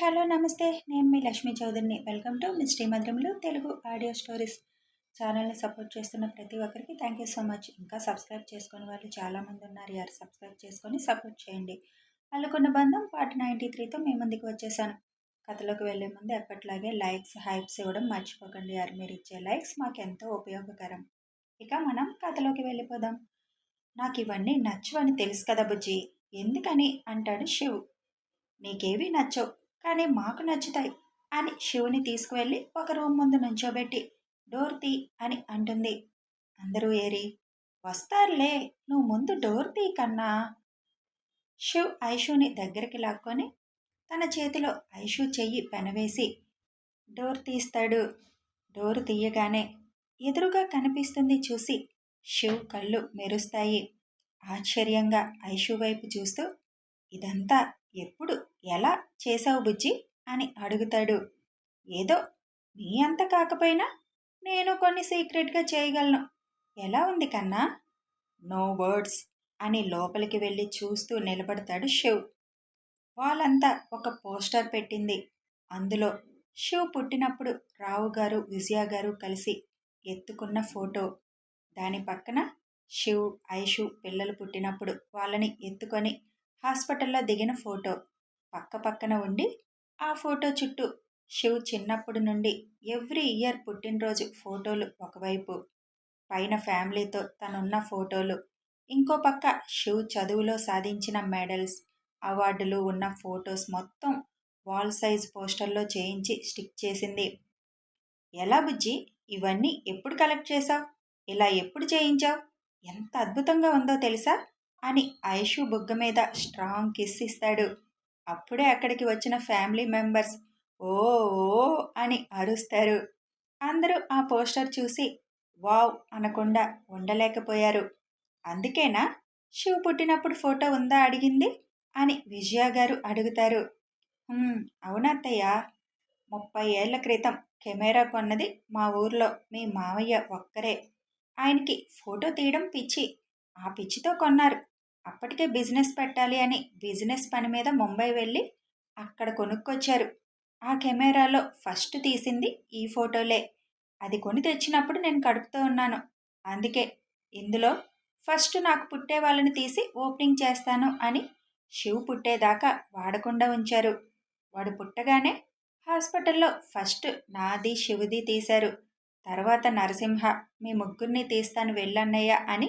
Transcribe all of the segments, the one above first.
Hello నమస్తే. నేను మీ లక్ష్మీ చౌదరిని. వెల్కమ్ టు మిస్టీ మధురములు తెలుగు ఆడియో స్టోరీస్ ఛానల్ని సపోర్ట్ చేస్తున్న ప్రతి ఒక్కరికి థ్యాంక్ యూ సో మచ్. ఇంకా సబ్స్క్రైబ్ చేసుకుని వాళ్ళు చాలామంది ఉన్నారు. యారు సబ్స్క్రైబ్ చేసుకొని సపోర్ట్ చేయండి. అల్లుకున్న బంధం పార్ట్ నైంటీ త్రీతో మీ ముందుకు వచ్చేసాను. కథలోకి వెళ్ళే ముందు ఎప్పట్లాగే లైక్స్ హైప్స్ ఇవ్వడం మర్చిపోకండి యారు. మీరు ఇచ్చే లైక్స్ మాకు ఎంతో ఉపయోగకరం. ఇక మనం కథలోకి వెళ్ళిపోదాం. నాకు ఇవన్నీ నచ్చవని తెలుసు కదా బుజ్జి. ఎందుకని? అంటాడు శివ్. నీకేవి నచ్చవు. కానీ మాకు నచ్చుతాయి అని శివుని తీసుకువెళ్ళి ఒక రూమ్ ముందు నుంచోబెట్టి డోర్ తీ అని అంటుంది. అందరూ ఏరి వస్తారులే నువ్వు ముందు డోర్ తీ కన్నా. శివ్ ఐషుని దగ్గరికి లాక్కొని తన చేతిలో ఐషు చెయ్యి పెనవేసి డోర్ తీస్తాడు. డోర్ తీయగానే ఎదురుగా కనిపిస్తుంది చూసి శివ్ కళ్ళు మెరుస్తాయి. ఆశ్చర్యంగా ఐషు వైపు చూస్తూ ఇదంతా ఎప్పుడు ఎలా చేసావు బుజ్జి? అని అడుగుతాడు. ఏదో నీ అంత కాకపోయినా నేను కొన్ని సీక్రెట్గా చేయగలను. ఎలా ఉంది కన్నా? నో వర్డ్స్ అని లోపలికి వెళ్ళి చూస్తూ నిలబడతాడు శివ్. వాళ్ళంతా ఒక పోస్టర్ పెట్టింది. అందులో శివ్ పుట్టినప్పుడు రావు గారు విజయ గారు కలిసి ఎత్తుకున్న ఫోటో. దాని పక్కన శివ్ ఐషు పిల్లలు పుట్టినప్పుడు వాళ్ళని ఎత్తుకొని హాస్పిటల్లో దిగిన ఫోటో. పక్క పక్కన ఉండి ఆ ఫోటో చుట్టూ శివ్ చిన్నప్పటి నుండి ఎవ్రీ ఇయర్ పుట్టినరోజు ఫోటోలు ఒకవైపు. పైన ఫ్యామిలీతో తనున్న ఫోటోలు. ఇంకో పక్క శివ్ చదువులో సాధించిన మెడల్స్ అవార్డులు ఉన్న ఫోటోస్ మొత్తం వాల్ సైజ్ పోస్టర్లో చేయించి స్టిక్ చేసింది. ఎలా బుజ్జి? ఇవన్నీ ఎప్పుడు కలెక్ట్ చేశావు? ఇలా ఎప్పుడు చేయించావు? ఎంత అద్భుతంగా ఉందో తెలుసా? అని ఐషు బుగ్గ మీద స్ట్రాంగ్ కిస్ ఇస్తాడు. అప్పుడే అక్కడికి వచ్చిన ఫ్యామిలీ మెంబర్స్ ఓ ఓ అని అరుస్తారు. అందరూ ఆ పోస్టర్ చూసి వావ్ అనకుండా ఉండలేకపోయారు. అందుకేనా? శివ పుట్టినప్పుడు ఫోటో ఉందా అడిగింది అని విజయ గారు అడుగుతారు. అవునత్తయ్య. ముప్పై ఏళ్ళ క్రితం కెమెరా కొన్నది మా ఊర్లో మీ మావయ్య ఒక్కరే. ఆయనకి ఫోటో తీయడం పిచ్చి. ఆ పిచ్చితో కొన్నారు. అప్పటికే బిజినెస్ పెట్టాలి అని బిజినెస్ పని మీద ముంబై వెళ్ళి అక్కడ కొనుక్కొచ్చారు. ఆ కెమెరాలో ఫస్ట్ తీసింది ఈ ఫోటోలే. అది కొని తెచ్చినప్పుడు నేను కడుపుతూ ఉన్నాను. అందుకే ఇందులో ఫస్ట్ నాకు పుట్టే వాళ్ళని తీసి ఓపెనింగ్ చేస్తాను అని శివ్ పుట్టేదాకా వాడకుండా ఉంచారు. వాడు పుట్టగానే హాస్పిటల్లో ఫస్ట్ నాది శివుది తీశారు. తర్వాత నరసింహ మీ ముగ్గురిని తీస్తాను వెళ్ళన్నయ్య అని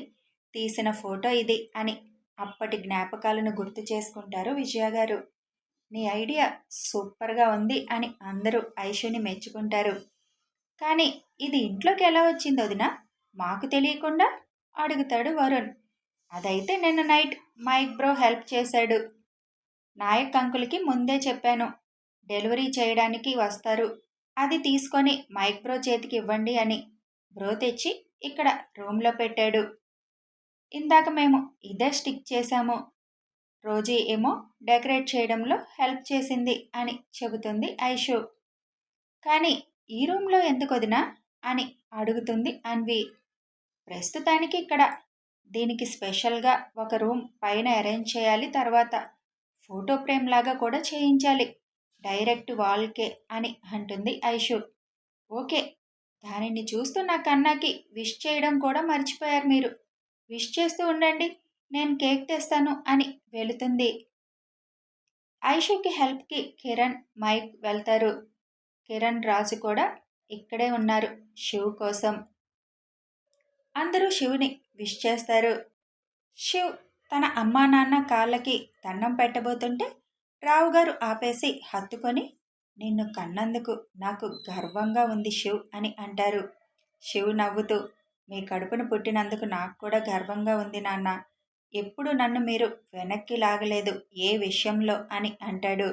తీసిన ఫోటో ఇది అని అప్పటి జ్ఞాపకాలను గుర్తు చేసుకుంటారు విజయ గారు. నీ ఐడియా సూపర్గా ఉంది అని అందరూ ఐషుని మెచ్చుకుంటారు. కానీ ఇది ఇంట్లోకి ఎలా వచ్చింది వదిన? మాకు తెలియకుండా? అడుగుతాడు వరుణ్. అదైతే నిన్న నైట్ మైక్ బ్రో హెల్ప్ చేశాడు. నాయక్ అంకుల్కి ముందే చెప్పాను. డెలివరీ చేయడానికి వస్తారు. అది తీసుకొని మైక్ బ్రో చేతికి ఇవ్వండి అని. బ్రో తెచ్చి ఇక్కడ రూమ్లో పెట్టాడు. ఇందాక మేము ఇదే స్టిక్ చేశాము. రోజీ ఏమో డెకరేట్ చేయడంలో హెల్ప్ చేసింది అని చెబుతుంది ఐషు. కానీ ఈ రూమ్లో ఎందుకు వదినా? అని అడుగుతుంది అన్వి. ప్రస్తుతానికి ఇక్కడ దీనికి స్పెషల్గా ఒక రూమ్ పైన అరేంజ్ చేయాలి తర్వాత ఫోటో ఫ్రేమ్ లాగా కూడా చేయించాలి. డైరెక్ట్ వాల్కే అని అంటుంది ఐషు. ఓకే దానిని చూస్తూ నా కన్నాకి విష్ చేయడం కూడా మర్చిపోయారు మీరు. విష్ చేస్తూ ఉండండి. నేను కేక్ తెస్తాను అని వెళుతుంది. ఐషుకి హెల్ప్కి కిరణ్ మైక్ వెళ్తారు. కిరణ్ రాజు కూడా ఇక్కడే ఉన్నారు శివ్ కోసం. అందరూ శివుని విష్ చేస్తారు. శివ్ తన అమ్మా నాన్న కాళ్ళకి దండం పెట్టబోతుంటే రావు గారు ఆపేసి హత్తుకొని నిన్ను కన్నందుకు నాకు గర్వంగా ఉంది శివ్ అని అంటారు. శివ్ నవ్వుతూ మీ కడుపును పుట్టినందుకు నాకు కూడా గర్వంగా ఉంది నాన్న. ఎప్పుడు నన్ను మీరు వెనక్కి లాగలేదు ఏ విషయంలో అని అంటాడు.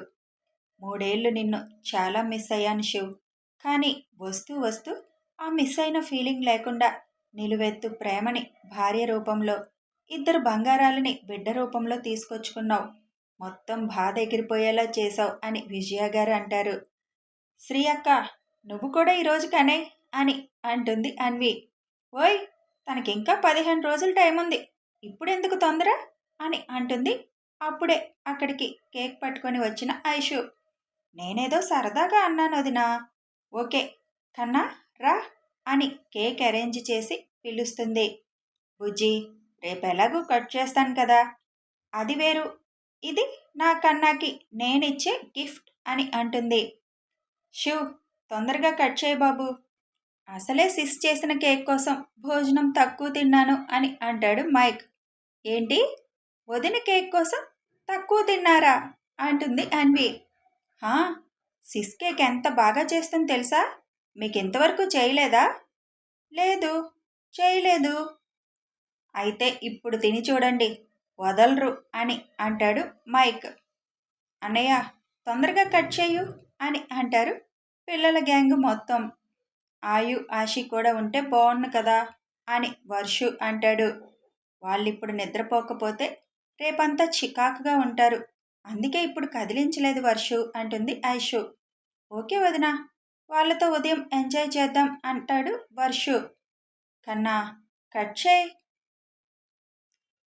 మూడేళ్ళు నిన్ను చాలా మిస్ అయ్యాను శివ్. కానీ వస్తూ వస్తూ ఆ మిస్ అయిన ఫీలింగ్ లేకుండా నిలువెత్తు ప్రేమని భార్య రూపంలో ఇద్దరు బంగారాలని బిడ్డ రూపంలో తీసుకొచ్చుకున్నావు. మొత్తం బాధ ఎగిరిపోయేలా చేశావు అని విజయ గారు అంటారు. శ్రీ అక్క నువ్వు కూడా ఈరోజు కనే అని అంటుంది అన్వి. ఓయ్ తనకి ఇంకా పదిహేను రోజులు టైం ఉంది ఇప్పుడెందుకు తొందర? అని అంటుంది. అప్పుడే అక్కడికి కేక్ పట్టుకొని వచ్చిన ఐషు. నేనేదో సరదాగా అన్నాను వదినా. ఓకే కన్నా రా అని కేక్ అరేంజ్ చేసి పిలుస్తుంది. బుజ్జి రేపు ఎలాగూ కట్ చేస్తాను కదా. అది వేరు. ఇది నా కన్నాకి నేనిచ్చే గిఫ్ట్ అని అంటుంది. శివ్ తొందరగా కట్ చేయి బాబు. అసలే సిస్ చేసిన కేక్ కోసం భోజనం తక్కువ తిన్నాను అని అంటాడు మైక్. ఏంటి? వదిన కేక్ కోసం తక్కువ తిన్నారా? అంటుంది అన్వి. హా? సిస్ కేక్ ఎంత బాగా చేస్తుంది తెలుసా? మీకు ఇంతవరకు చేయలేదా? లేదు చేయలేదు. అయితే ఇప్పుడు తిని చూడండి వదలరు అని అంటాడు మైక్. అన్నయ్య తొందరగా కట్ చేయు అని అంటారు పిల్లల గ్యాంగ్ మొత్తం. ఆయు ఆశి కూడా ఉంటే బాగుండు కదా అని వర్షు అంటాడు. వాళ్ళిప్పుడు నిద్రపోకపోతే రేపంతా చికాకుగా ఉంటారు. అందుకే ఇప్పుడు కదిలించలేదు వర్షు అంటుంది ఐషు ఓకే వదిన వాళ్ళతో ఉదయం ఎంజాయ్ చేద్దాం అంటాడు వర్షు. కన్నా కట్ చేయి.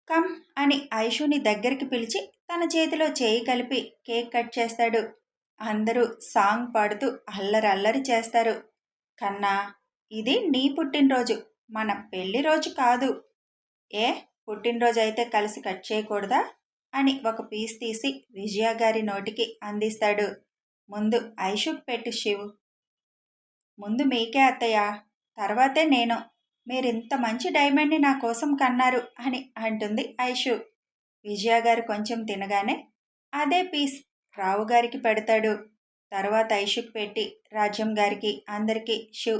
కమ్ అని ఐషుని దగ్గరికి పిలిచి తన చేతిలో చేయి కలిపి కేక్ కట్ చేస్తాడు. అందరూ సాంగ్ పాడుతూ అల్లరి అల్లరి చేస్తారు. కన్నా ఇది నీ పుట్టినరోజు. మన పెళ్ళి రోజు కాదు. ఏ? పుట్టినరోజు అయితే కలిసి కట్ చేయకూడదా? అని ఒక పీస్ తీసి విజయ గారి నోటికి అందిస్తాడు. ముందు ఐషుక్ పెట్టు శివ్. ముందు మీకే అత్తయ్య. తర్వాతే నేను. మీరింత మంచి డైమండ్ని నా కోసం కన్నారు అని అంటుంది ఐషు విజయ గారు కొంచెం తినగానే అదే పీస్ రావు గారికి పెడతాడు. తర్వాత ఐషుక్ పెట్టి రాజ్యం గారికి అందరికీ షూ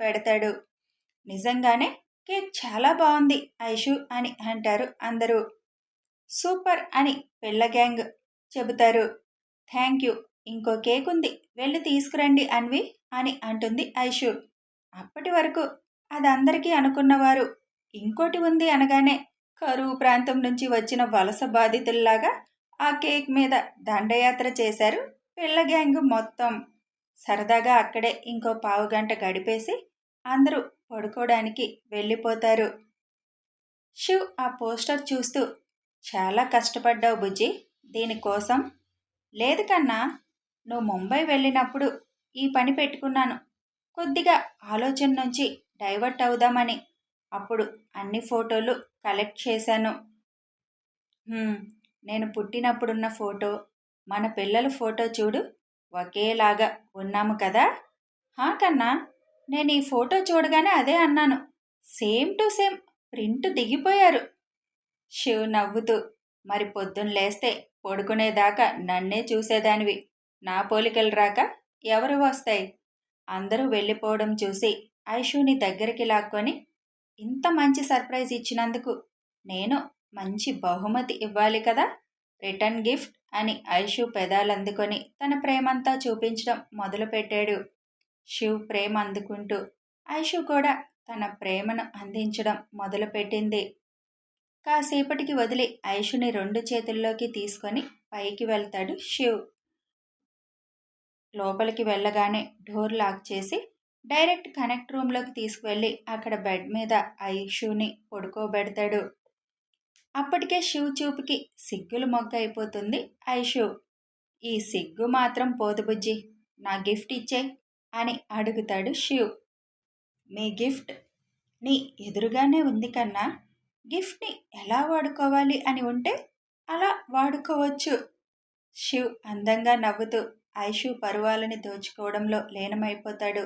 పెడతాడు. నిజంగానే కేక్ చాలా బాగుంది ఐషు అని అంటారు అందరూ. సూపర్ అని పిల్ల గ్యాంగ్ చెబుతారు. థ్యాంక్ యూ ఇంకో కేక్ ఉంది వెళ్ళి తీసుకురండి అన్వి అని అంటుంది ఐషు. అప్పటి వరకు అది అందరికీ అనుకున్నవారు ఇంకోటి ఉంది అనగానే కరువు ప్రాంతం నుంచి వచ్చిన వలస బాధితుల్లాగా ఆ కేక్ మీద దండయాత్ర చేశారు పిల్ల గ్యాంగ్ మొత్తం సరదాగా అక్కడే ఇంకో పావు గంట గడిపేసి అందరూ పడుకోవడానికి వెళ్ళిపోతారు. శివ్ ఆ పోస్టర్ చూస్తూ చాలా కష్టపడ్డావు బుజ్జి దీనికోసం లేదు కన్నా నువ్వు ముంబై వెళ్ళినప్పుడు ఈ పని పెట్టుకున్నాను. కొద్దిగా ఆలోచన నుంచి డైవర్ట్ అవుదామని. అప్పుడు అన్ని ఫోటోలు కలెక్ట్ చేశాను. నేను పుట్టినప్పుడున్న ఫోటో మన పిల్లల ఫోటో చూడు ఒకేలాగా ఉన్నాము కదా? హా కన్నా నేను ఈ ఫోటో చూడగానే అదే అన్నాను. సేమ్ టు సేమ్ ప్రింట్ దిగిపోయారు. శివ్ నవ్వుతూ మరి పొద్దున్న లేస్తే పడుకునేదాకా నన్నే చూసేదానివి. నా పోలికలు రాక ఎవరు వస్తాయి? అందరూ వెళ్ళిపోవడం చూసి ఐషుని దగ్గరికి లాక్కొని ఇంత మంచి సర్ప్రైజ్ ఇచ్చినందుకు నేను మంచి బహుమతి ఇవ్వాలి కదా? రిటర్న్ గిఫ్ట్ అని ఐషు పెదాలందుకొని తన ప్రేమంతా చూపించడం మొదలుపెట్టాడు. శివ్ ప్రేమ అందుకుంటూ ఐషు కూడా తన ప్రేమను అందించడం మొదలుపెట్టింది. కాసేపటికి వదిలి ఐషుని రెండు చేతుల్లోకి తీసుకొని పైకి వెళ్తాడు శివ్. లోపలికి వెళ్ళగానే డోర్ లాక్ చేసి డైరెక్ట్ కనెక్ట్ రూమ్లోకి తీసుకువెళ్ళి అక్కడ బెడ్ మీద ఐషుని పడుకోబెడతాడు. అప్పటికే శివ్ చూపుకి సిగ్గులు మొగ్గ అయిపోతుంది. ఐషు ఈ సిగ్గు మాత్రం పోదు బుజ్జి. నా గిఫ్ట్ ఇచ్చే అని అడుగుతాడు శివ్. మీ గిఫ్ట్ నీ ఎదురుగానే ఉంది కన్నా గిఫ్ట్ని ఎలా వాడుకోవాలి అని ఉంటే అలా వాడుకోవచ్చు. శివ్ అందంగా నవ్వుతూ ఐషు పరువాలని దోచుకోవడంలో లీనమైపోతాడు.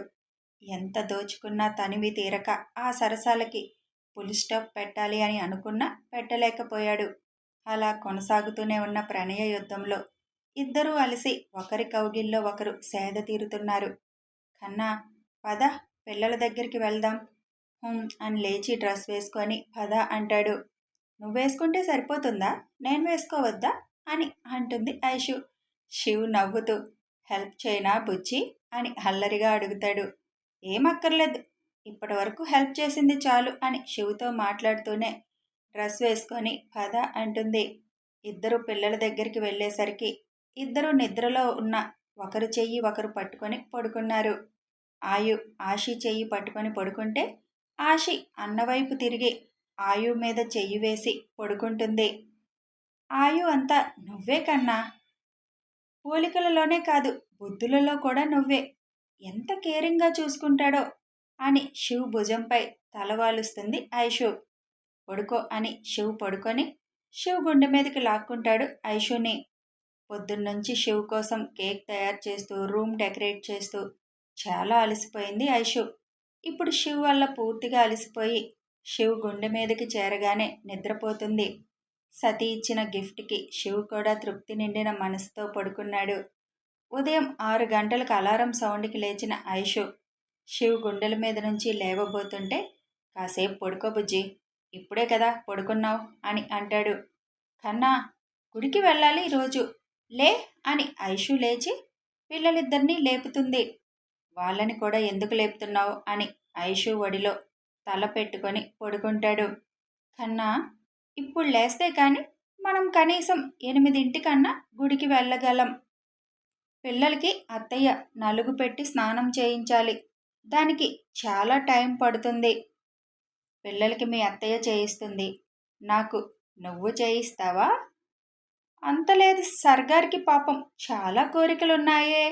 ఎంత దోచుకున్నా తనివి తీరక ఆ సరసాలకి పులి స్టాప్ పెట్టాలి అని అనుకున్నా పెట్టలేకపోయాడు. అలా కొనసాగుతూనే ఉన్న ప్రణయ యుద్ధంలో ఇద్దరూ అలసి ఒకరి కౌగిల్లో ఒకరు సేద తీరుతున్నారు. కన్నా పద పిల్లల దగ్గరికి వెళ్దాం. అని లేచి డ్రెస్ వేసుకొని పద అంటాడు. నువ్వు వేసుకుంటే సరిపోతుందా? నేను వేసుకోవద్దా? అని అంటుంది ఐషు. శివ్ నవ్వుతూ హెల్ప్ చేయనా బుచ్చి అని హల్లరిగా అడుగుతాడు. ఏమక్కర్లేదు ఇప్పటి వరకు హెల్ప్ చేసింది చాలు అని శివుతో మాట్లాడుతూనే డ్రెస్ వేసుకొని పద అంటుంది. ఇద్దరు పిల్లల దగ్గరికి వెళ్ళేసరికి ఇద్దరు నిద్రలో ఉన్న ఒకరు చెయ్యి ఒకరు పట్టుకొని పడుకున్నారు. ఆయు ఆశి చెయ్యి పట్టుకొని పడుకుంటే ఆశి అన్నవైపు తిరిగి ఆయు మీద చెయ్యి వేసి పడుకుంటుంది. ఆయు అంతా నువ్వే కన్నా? పోలికలలోనే కాదు బుద్ధులలో కూడా నువ్వే. ఎంత కేరింగ్గా చూసుకుంటాడో అని శివ్ భుజంపై తలవాలుస్తుంది ఐషు పడుకో అని శివ్ పడుకొని శివ్ గుండె మీదకి లాక్కుంటాడు. ఐషుని పొద్దున్నుంచి శివ్ కోసం కేక్ తయారు చేస్తూ రూమ్ డెకరేట్ చేస్తూ చాలా అలసిపోయింది ఐషు. ఇప్పుడు శివ్ వల్ల పూర్తిగా అలసిపోయి శివ్ గుండె మీదకి చేరగానే నిద్రపోతుంది. సతీ ఇచ్చిన గిఫ్ట్కి శివ్ కూడా తృప్తి నిండిన మనసుతో పడుకున్నాడు. ఉదయం ఆరు గంటలకు అలారం సౌండ్కి లేచిన ఐషు శివ్ గుండెల మీద నుంచి లేవబోతుంటే కాసేపు పడుకో బుజ్జి ఇప్పుడే కదా పడుకున్నావు అని అంటాడు. కన్నా గుడికి వెళ్ళాలి ఈరోజు లే అని ఐషు లేచి పిల్లలిద్దరినీ లేపుతుంది. వాళ్ళని కూడా ఎందుకు లేపుతున్నావు అని ఐషు ఒడిలో తల పెట్టుకొని పడుకుంటాడు. కన్నా ఇప్పుడు లేస్తే కానీ మనం కనీసం ఎనిమిదింటికన్నా గుడికి వెళ్ళగలం. పిల్లలకి అత్తయ్య నలుగు పెట్టి స్నానం చేయించాలి. దానికి చాలా టైం పడుతుంది. పిల్లలకి మీ అత్తయ్య చేయిస్తుంది. నాకు నువ్వు చేయిస్తావా? అంతలేదు సర్గారికి పాపం చాలా కోరికలున్నాయే.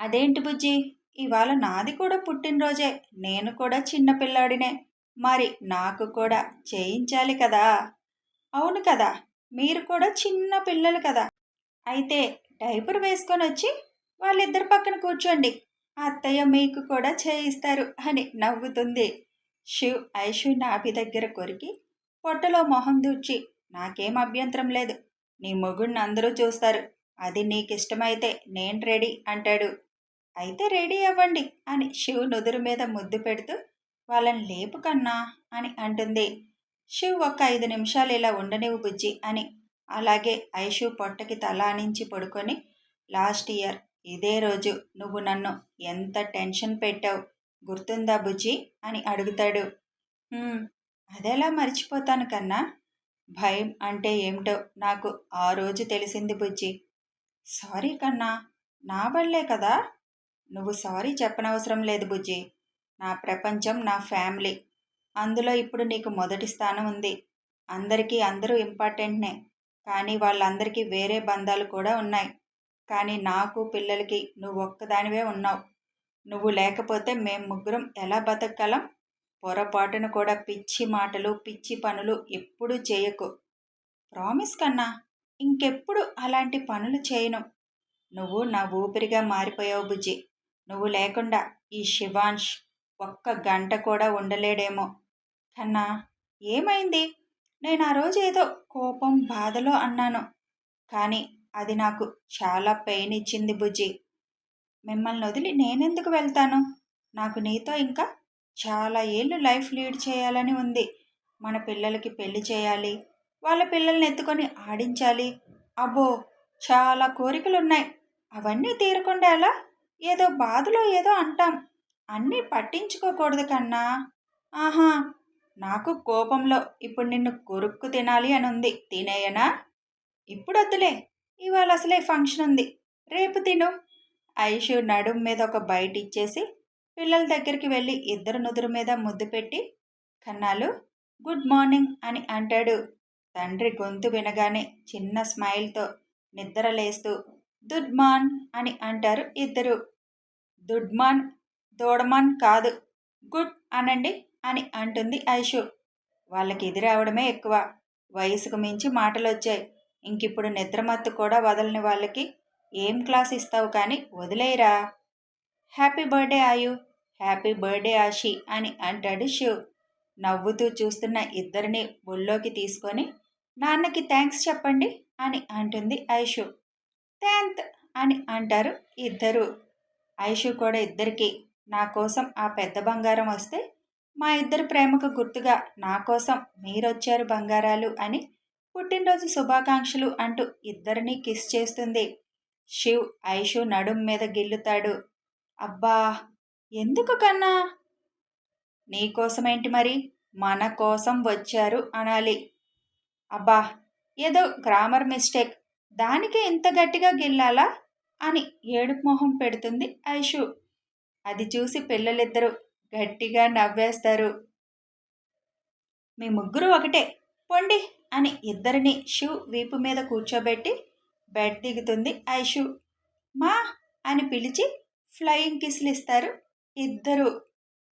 అదేంటి బుజ్జి? ఇవాళ నాది కూడా పుట్టినరోజే. నేను కూడా చిన్నపిల్లాడినే మరి నాకు కూడా చేయించాలి కదా? అవును కదా. మీరు కూడా చిన్న పిల్లలు కదా. అయితే డైపర్ వేసుకొని వచ్చి వాళ్ళిద్దరి పక్కన కూర్చోండి. అత్తయ్య మీకు కూడా చేయిస్తారు అని నవ్వుతుంది. శివ్ ఐషు నాభి దగ్గర కొరికి పొట్టలో మొహం దూర్చి నాకేం అభ్యంతరం లేదు. నీ మొగుడిని అందరూ చూస్తారు. అది నీకిష్టమైతే నేను రెడీ అంటాడు. అయితే రెడీ అవ్వండి అని శివ్ నుదురు మీద ముద్దు పెడుతూ వాళ్ళని లేపు కన్నా అని అంటుంది. శివ్ ఒక ఐదు నిమిషాలు ఇలా ఉండనివ్వు బుజ్జి అని అలాగే ఐషు పొట్టకి తలానించి పడుకొని లాస్ట్ ఇయర్ ఇదే రోజు నువ్వు నన్ను ఎంత టెన్షన్ పెట్టావు? గుర్తుందా బుజ్జి? అని అడుగుతాడు. అదెలా మర్చిపోతాను కన్నా? భయం అంటే ఏమిటో నాకు ఆ రోజు తెలిసింది బుజ్జి. సారీ కన్నా నా వల్లే కదా? నువ్వు సారీ చెప్పనవసరం లేదు బుజ్జి. నా ప్రపంచం నా ఫ్యామిలీ. అందులో ఇప్పుడు నీకు మొదటి స్థానం ఉంది. అందరికీ అందరూ ఇంపార్టెంట్నే. కానీ వాళ్ళందరికీ వేరే బంధాలు కూడా ఉన్నాయి. కానీ నాకు పిల్లలకి నువ్వు ఒక్కదానివే ఉన్నావు. నువ్వు లేకపోతే మేం ముగ్గురం ఎలా బతకగలం? పొరపాటును కూడా పిచ్చి మాటలు పిచ్చి పనులు ఎప్పుడూ చేయకు. ప్రామిస్ కన్నా ఇంకెప్పుడు అలాంటి పనులు చేయను. నువ్వు నా ఊపిరిగా మారిపోయావు బుజ్జి. నువ్వు లేకుండా ఈ శివాంష్ ఒక్క గంట కూడా ఉండలేడేమో. కన్నా ఏమైంది? నేను ఆ రోజు ఏదో కోపం బాధలో అన్నాను. కానీ అది నాకు చాలా పెయిన్ ఇచ్చింది బుజ్జి. మిమ్మల్ని వదిలి నేనెందుకు వెళ్తాను? నాకు నీతో ఇంకా చాలా ఏళ్ళు లైఫ్ లీడ్ చేయాలని ఉంది. మన పిల్లలకి పెళ్ళి చేయాలి వాళ్ళ పిల్లల్ని ఎత్తుకొని ఆడించాలి. అబ్బో చాలా కోరికలు ఉన్నాయి అవన్నీ తీరకుండా ఎలా? ఏదో బాధలో ఏదో అంటాం. అన్నీ పట్టించుకోకూడదు కన్నా. ఆహా నాకు కోపంలో ఇప్పుడు నిన్ను కొరుక్కు తినాలి అని ఉంది తినేయనా? ఇప్పుడు వద్దులే. ఇవాళ అసలే ఫంక్షన్ ఉంది రేపు తిను. ఐషు నడుం మీద ఒక బయట ఇచ్చేసి పిల్లల దగ్గరికి వెళ్ళి ఇద్దరు నుదురు మీద ముద్దు పెట్టి కన్నాలు గుడ్ మార్నింగ్ అని అంటాడు. తండ్రి గొంతు వినగానే చిన్న స్మైల్తో నిద్ర లేస్తూ దుడ్మాన్ అని అంటారు ఇద్దరు. దుడ్మాన్ దోడమాన్ కాదు గుడ్ అనండి అని అంటుంది ఐషు. వాళ్ళకి ఎదురవడమే ఎక్కువ. వయసుకు మించి మాటలు వచ్చాయి ఇంకిప్పుడు నిద్రమత్తు కూడా వదలని వాళ్ళకి ఏం క్లాస్ ఇస్తావు కానీ వదిలేయరా. Happy birthday Ayu. Happy birthday Ashi అని అంటాడు శివ్. నవ్వుతూ చూస్తున్న ఇద్దరిని ఒళ్ళోకి తీసుకొని నాన్నకి థ్యాంక్స్ చెప్పండి అని అంటుంది ఐషు. థ్యాంక్ అని అంటారు ఇద్దరు. ఐషు కూడా ఇద్దరికి నా కోసం ఆ పెద్ద బంగారం వస్తే మా ఇద్దరు ప్రేమకు గుర్తుగా నా కోసం మీరొచ్చారు బంగారాలు అని పుట్టినరోజు శుభాకాంక్షలు అంటూ ఇద్దరిని కిస్ చేస్తుంది. శివ్ ఐషు నడుం మీద గిల్లుతాడు. అబ్బా ఎందుకు కన్నా? నీకోసమేంటి మరి? మన కోసం వచ్చారు అనాలి. అబ్బా ఏదో గ్రామర్ మిస్టేక్. దానికి ఇంత గట్టిగా గిల్లాలా? అని ఏడుపు మొహం పెడుతుంది ఐషు. అది చూసి పిల్లలిద్దరూ గట్టిగా నవ్వేస్తారు. మీ ముగ్గురు ఒకటే. పొండి అని ఇద్దరిని షూ వీపు మీద కూర్చోబెట్టి బెడ్ దిగుతుంది. ఐషు మా అని పిలిచి ఫ్లయింగ్ కిస్లు ఇస్తారు. ఇద్దరు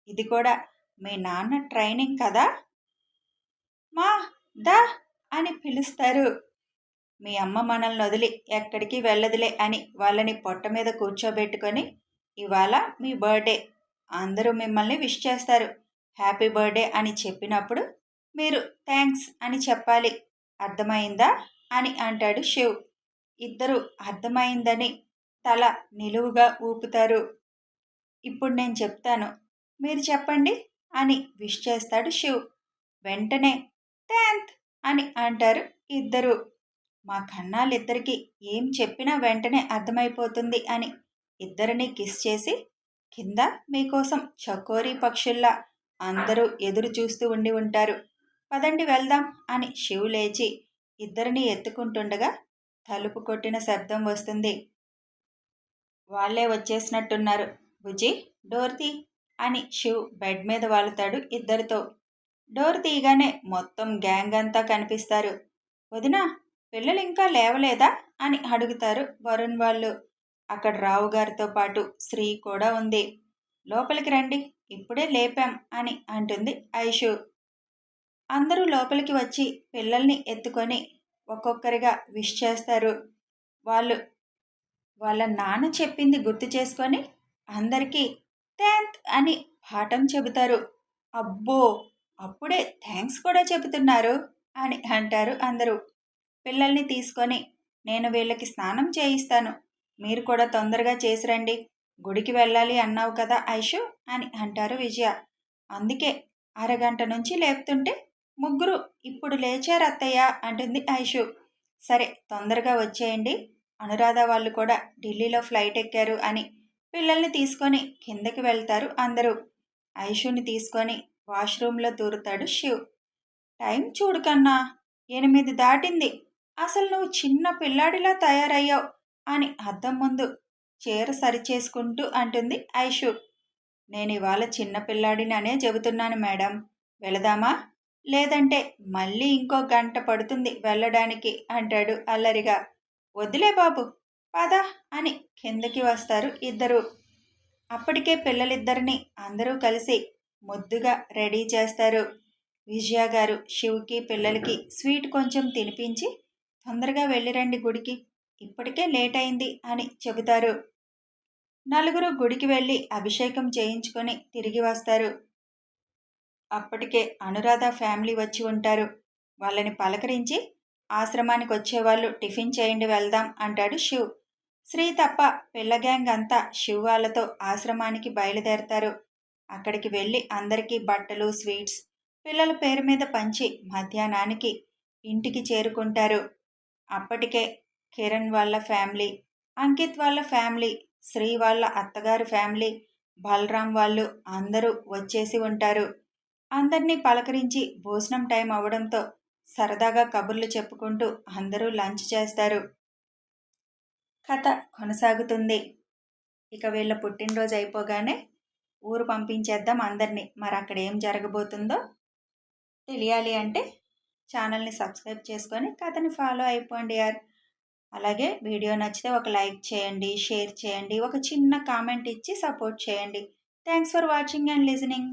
ఇది కూడా మీ నాన్న ట్రైనింగ్ కదా? మా దా అని పిలుస్తారు. మీ అమ్మ మనల్ని వదిలి ఎక్కడికి వెళ్ళదులే అని వాళ్ళని పొట్ట మీద కూర్చోబెట్టుకొని ఇవాళ మీ బర్త్డే అందరూ మిమ్మల్ని విష్ చేస్తారు. హ్యాపీ బర్త్డే అని చెప్పినప్పుడు మీరు థ్యాంక్స్ అని చెప్పాలి. అర్థమైందా? అని అంటాడు శివ్. ఇద్దరు అర్థమైందని తల నిలువుగా ఊపుతారు. ఇప్పుడు నేను చెప్తాను. మీరు చెప్పండి అని విష్ చేస్తాడు శివ్. వెంటనే థ్యాంక్ అని అంటారు ఇద్దరు. మా కన్నాలిద్దరికి ఏం చెప్పినా వెంటనే అర్థమైపోతుంది అని ఇద్దరిని కిస్ చేసి కింద మీకోసం చకోరీ పక్షుల్లా అందరూ ఎదురు చూస్తూ ఉండి ఉంటారు. పదండి వెళ్దాం అని శివు లేచి ఇద్దరిని ఎత్తుకుంటుండగా తలుపు కొట్టిన శబ్దం వస్తుంది. వాళ్ళే వచ్చేసినట్టున్నారు. బుజ్జి డోర్ తీ అని శివ్ బెడ్ మీద వాలుతాడు ఇద్దరితో. డోర్ తీయగానే మొత్తం గ్యాంగ్ అంతా కనిపిస్తారు. వదినా పిల్లలు ఇంకా లేవలేదా అని అడుగుతారు వరుణ్ వాళ్ళు. అక్కడ రావు గారితో పాటు శ్రీ కూడా ఉంది. లోపలికి రండి ఇప్పుడే లేపాం అని అంటుంది ఐషు. అందరూ లోపలికి వచ్చి పిల్లల్ని ఎత్తుకొని ఒక్కొక్కరిగా విష్ చేస్తారు. వాళ్ళు వాళ్ళ నాన్న చెప్పింది గుర్తు చేసుకొని అందరికీ థ్యాంక్ అని పాఠం చెబుతారు. అబ్బో అప్పుడే థ్యాంక్స్ కూడా చెబుతున్నారు అని అంటారు అందరూ. పిల్లల్ని తీసుకొని నేను వీళ్ళకి స్నానం చేయిస్తాను. మీరు కూడా తొందరగా చేసిరండి. గుడికి వెళ్ళాలి అన్నావు కదా ఐషు అని అంటారు విజయ. అందుకే అరగంట నుంచి లేపుతుంటే ముగ్గురు ఇప్పుడు లేచారు అత్తయ్య అంటుంది ఐషు. సరే తొందరగా వచ్చేయండి. అనురాధ వాళ్ళు కూడా ఢిల్లీలో ఫ్లైట్ ఎక్కారు అని పిల్లల్ని తీసుకొని కిందకి వెళ్తారు అందరూ. ఐషుని తీసుకొని వాష్రూమ్లో దూరుతాడు శివ్. టైం చూడు కన్నా ఎనిమిది దాటింది. అసలు నువ్వు చిన్న పిల్లాడిలా తయారయ్యావు అని అద్దం ముందు చీర సరిచేసుకుంటూ అంటుంది ఐషు. నేను ఇవాళ చిన్నపిల్లాడిని అనే చెబుతున్నాను మేడం. వెళదామా? లేదంటే మళ్ళీ ఇంకో గంట పడుతుంది వెళ్ళడానికి అంటాడు అల్లరిగా. వద్దులే బాబు పద అని కిందకి వస్తారు ఇద్దరు. అప్పటికే పిల్లలిద్దరిని అందరూ కలిసి ముద్దుగా రెడీ చేస్తారు. విజయ గారు శివుకి పిల్లలకి స్వీట్ కొంచెం తినిపించి తొందరగా వెళ్ళిరండి గుడికి ఇప్పటికే లేట్ అయింది అని చెబుతారు. నలుగురు గుడికి వెళ్ళి అభిషేకం చేయించుకొని తిరిగి వస్తారు. అప్పటికే అనురాధ ఫ్యామిలీ వచ్చి ఉంటారు. వాళ్ళని పలకరించి ఆశ్రమానికి వచ్చేవాళ్ళు టిఫిన్ చేయండి వెళ్దాం అంటాడు శివ్. శ్రీ తప్ప పిల్ల గ్యాంగ్ అంతా శివ్ వాళ్ళతో ఆశ్రమానికి బయలుదేరతారు. అక్కడికి వెళ్ళి అందరికీ బట్టలు స్వీట్స్ పిల్లల పేరు మీద పంచి మధ్యాహ్నానికి ఇంటికి చేరుకుంటారు. అప్పటికే కిరణ్ వాళ్ళ ఫ్యామిలీ అంకిత్ వాళ్ళ ఫ్యామిలీ శ్రీ వాళ్ళ అత్తగారు ఫ్యామిలీ బలరాం వాళ్ళు అందరూ వచ్చేసి ఉంటారు. అందరినీ పలకరించి భోజనం టైం అవడంతో సరదాగా కబుర్లు చెప్పుకుంటూ అందరూ లంచ్ చేస్తారు. కథ కొనసాగుతుంది. ఇక వీళ్ళ పుట్టినరోజు అయిపోగానే ఊరు పంపించేద్దాం అందరినీ. మరి అక్కడ ఏం జరగబోతుందో తెలియాలి అంటే ఛానల్ని సబ్స్క్రైబ్ చేసుకొని కథని ఫాలో అయిపోండి యార్. అలాగే వీడియో నచ్చితే ఒక లైక్ చేయండి షేర్ చేయండి ఒక చిన్న కామెంట్ ఇచ్చి సపోర్ట్ చేయండి. Thanks for watching and listening.